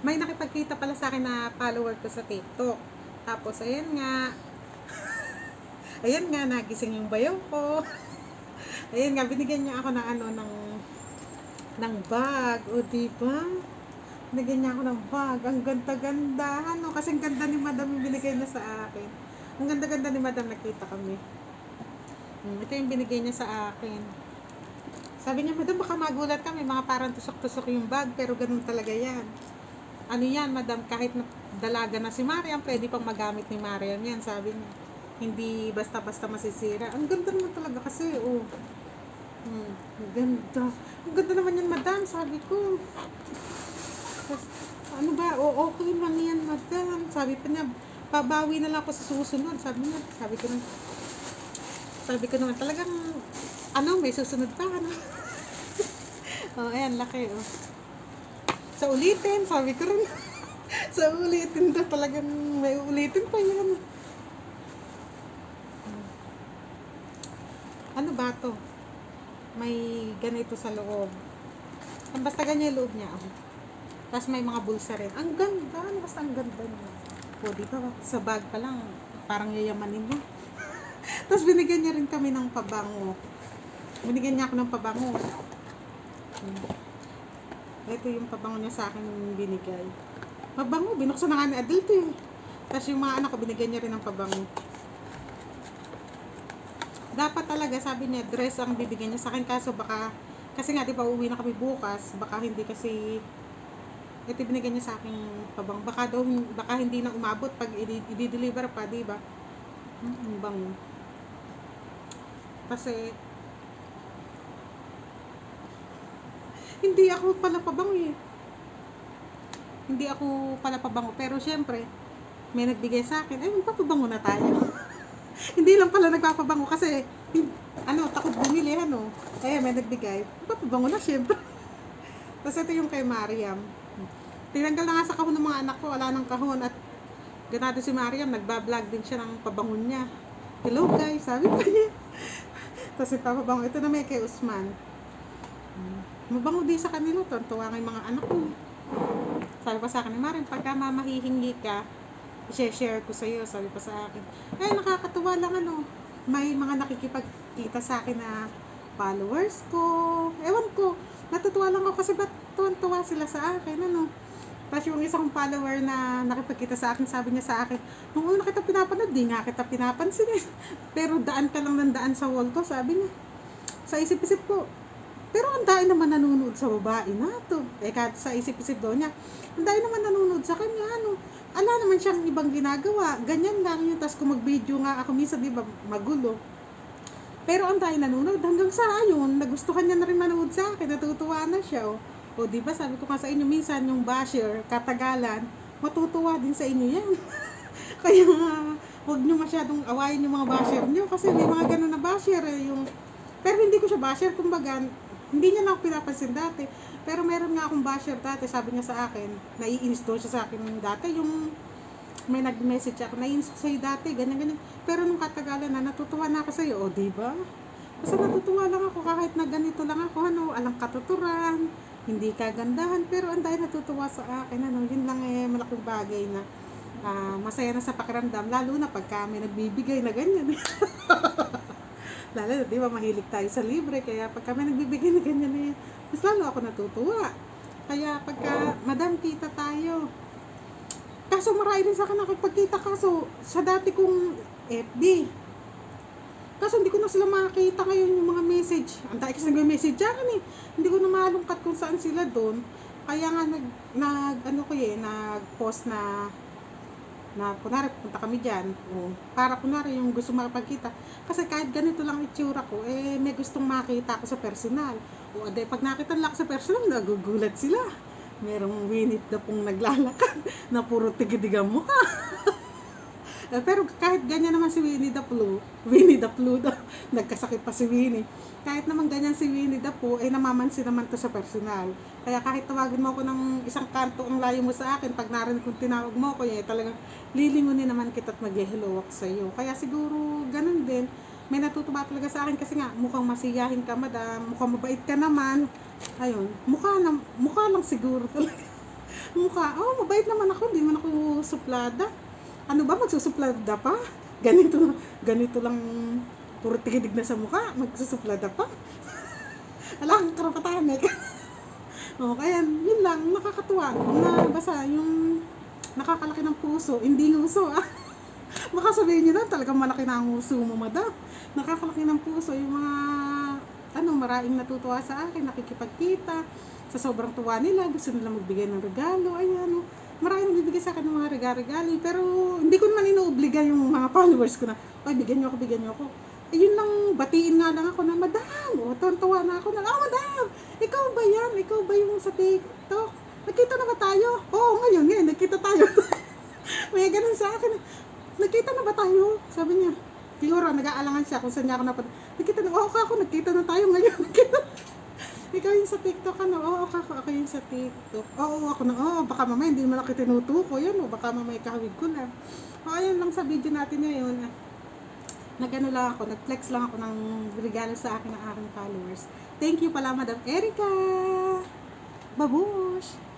may nakipagkita pala sa akin na follower ko sa TikTok. Tapos, ayan nga. ayan nga, nagising yung bayaw ko. ayan nga, binigyan niya ako ng ano, ng ng bag. O, diba? Binigyan niya ako ng bag. Ang ganda-ganda. Ano, kasi ang ganda ni madam yung binigay niya sa akin. Ang ganda-ganda ni madam, nakita kami. Hmm, ito yung binigay niya sa akin. Sabi niya, madam, baka magulat kami. Mga parang tusok-tusok yung bag, pero ganun talaga yan. Ano yan, madam, kahit na dalaga na si Mariam, pwede pang magamit ni Mariam yan, sabi niya. Hindi basta-basta masisira. Ang ganda naman talaga kasi, oh. Hmm, ang ganda. Ang ganda naman yan, madam, sabi ko. Ano ba, o okay lang yan, madam. Sabi pa niya, pabawi na lang ako sa susunod. Sabi niya, sabi ko na, sabi ko naman, talagang, ano, may susunod pa, ano. oh, ayan, laki, oh. Sa ulitin, sabi ko rin. sa ulitin daw, talagang may ulitin pa yan. Ano ba to? May ganito sa loob. Basta ganyan yung loob niya. Oh. Tapos may mga bulsa rin. Ang ganda. Ano basta ang ganda niya. O, di ba? Sa bag pa lang, parang yayamanin niya. Tapos binigyan niya rin kami ng pabango. Binigyan niya ako ng pabango. Hmm. Ito yung pabango niya sa akin binigay. Pabango, binuksan na nga ni Adel to eh. Tapos yung mga anak ko, binigyan niya rin ng pabango. Dapat talaga, sabi niya, dress ang bibigyan niya sa akin. Kaso baka, kasi nga, di ba, uwi na kami bukas. Baka hindi kasi, ito binigyan niya sa akin pabango. Baka daw, baka hindi na umabot pag i-deliver pa, di ba? Hmm, ang bango. Kasi, hindi ako pala pabango eh. Hindi ako pala pabango. Pero syempre, may nagbigay sa akin, eh, magpapabango na tayo. hindi lang pala nagpapabango kasi, ano, takot bumili, ano. Kaya may nagbigay, magpapabango na syempre. Tapos ito yung kay Mariam. Tinanggal na nga sa kahon ng mga anak ko, wala nang kahon. At ganado si Mariam, nagbablog din siya ng pabangon niya. Hello guys, sabi pa niya. Tapos ipapabango, ito na may kay Usman. Mabango din sa kanila to. Tuwa yung mga anak ko. Sabi pa sa akin, Marin, pagka mamahihingi ka, i-share ko sa iyo. Sabi pa sa akin. Ay, nakakatuwa lang ano. May mga nakikipagkita sa akin na followers ko. Ewan ko. Natutuwa lang ako kasi ba't tuwan-tuwa sila sa akin. Ano? Tapos yung isang follower na nakipagkita sa akin, sabi niya sa akin, nung una kita pinapanood, di nga kita pinapansin eh. Pero daan ka lang ng daan sa wall ko, sabi niya. Sa isip-isip ko, pero ang dahil naman nanonood sa babae na to. Eh, kahit sa isip-isip daw niya, ang dahil naman nanonood sa kanya, ano, ala naman siyang ibang ginagawa. Ganyan lang yun. Tapos kung mag-video nga ako, minsan di ba, magulo. Pero ang dahil nanonood, hanggang sa ayun, nagustuhan niya na rin manood sa akin, natutuwa na siya. O, o di ba, sabi ko nga sa inyo, minsan yung basher, katagalan, matutuwa din sa inyo yan. Kaya, huwag nyo masyadong awayin yung mga basher nyo, kasi may mga ganun na basher, eh, yung pero hindi ko siya basher, kumbaga, hindi niya na ako pinapansin dati. Pero meron nga akong basher dati, sabi niya sa akin, naiinis daw siya sa akin dati, yung may nag-message ako, naiinis ko sa'yo dati, ganyan, ganyan. Pero nung katagalan na, natutuwa na ako sa'yo, o, di ba? Basta natutuwa lang ako kahit na ganito lang ako, ano, alang katuturan, hindi kagandahan, pero ang dahil natutuwa sa akin, ano, yun lang eh, malaking bagay na ah, masaya na sa pakiramdam, lalo na pagka may nagbibigay na ganyan. lalo na, di ba, mahilig tayo sa libre, kaya pag kami nagbibigay na ganyan eh, mas lalo ako natutuwa. Kaya pagka, madam, kita tayo. Kaso marami rin sa akin nakipagkita kaso sa dati kong FB. Kaso hindi ko na sila makakita ngayon yung mga message. Ang dahil kasi nag-message sa akin eh. Hindi ko na malungkat kung saan sila doon. Kaya nga nag, nag ano ko eh, nag-post na na kunwari punta kami dyan o para kunwari yung gusto makapagkita kasi kahit ganito lang itsura ko eh may gustong makita ako sa personal. O ade pag nakita nila ako sa personal nagugulat sila. Merong winit na pong naglalakad na puro tigidigang mukha. Eh, pero kahit ganyan naman si Winnie the Pooh, Winnie the Pooh daw, nagkasakit pa si Winnie. Kahit naman ganyan si Winnie the Pooh, eh namamansin naman to sa personal. Kaya kahit tawagin mo ako ng isang kanto ang layo mo sa akin, pag narinig kong tinawag mo ako, eh talagang lilingunin naman kita at mag-hello ako sa iyo. Kaya siguro ganun din, may natutuwa talaga sa akin kasi nga mukhang masiyahin ka madam, mukhang mabait ka naman. Ayun, mukha, na, mukha lang siguro talaga. mukha. Oh, mabait naman ako. Hindi man ako suplada. Ano ba, magsusuplada pa? Ganito, ganito lang, puro tigidig na sa mukha. Magsusuplada pa? Wala kang karapatan eh. oh, kaya yun lang, nakakatuwa. Na basta yung nakakalaki ng puso, hindi nguso ah. Baka sabihin nyo na, talagang malaki na ang uso mo, madam. Nakakalaki ng puso yung mga, ano, maraming natutuwa sa akin, nakikipagkita. Sa sobrang tuwa nila, gusto nila magbigay ng regalo, ayan, oh. Maraming nagbibigay sa akin ng mga regalo-regalo, pero hindi ko naman inuobliga yung mga followers ko na, ay, bigyan nyo ako, bigyan nyo ako. Yun lang, batiin nga lang ako na, madam, o, tuwa na ako na, ah, madam, ikaw ba yan? Ikaw ba yung sa TikTok? Nagkita na ba tayo? Oo, ngayon, ngayon, nagkita tayo. May ganun sa akin. Nagkita na ba tayo? Sabi niya. Siguro, nag-aalangan siya kung saan niya ako napad. Nagkita na, oo, ako, nagkita na tayo ngayon. Ikaw yung sa TikTok, ano? Oo, ako, ako yung sa TikTok. Oo, ako na, oo, baka mamaya hindi naman ako tinutuko. Yan, o, baka mamaya kahawig ko lang. O, ayun lang sa video natin ngayon. Nagano lang ako, nag-flex lang ako ng regalo sa akin ng aking followers. Thank you pala, Madam Erica! Babush!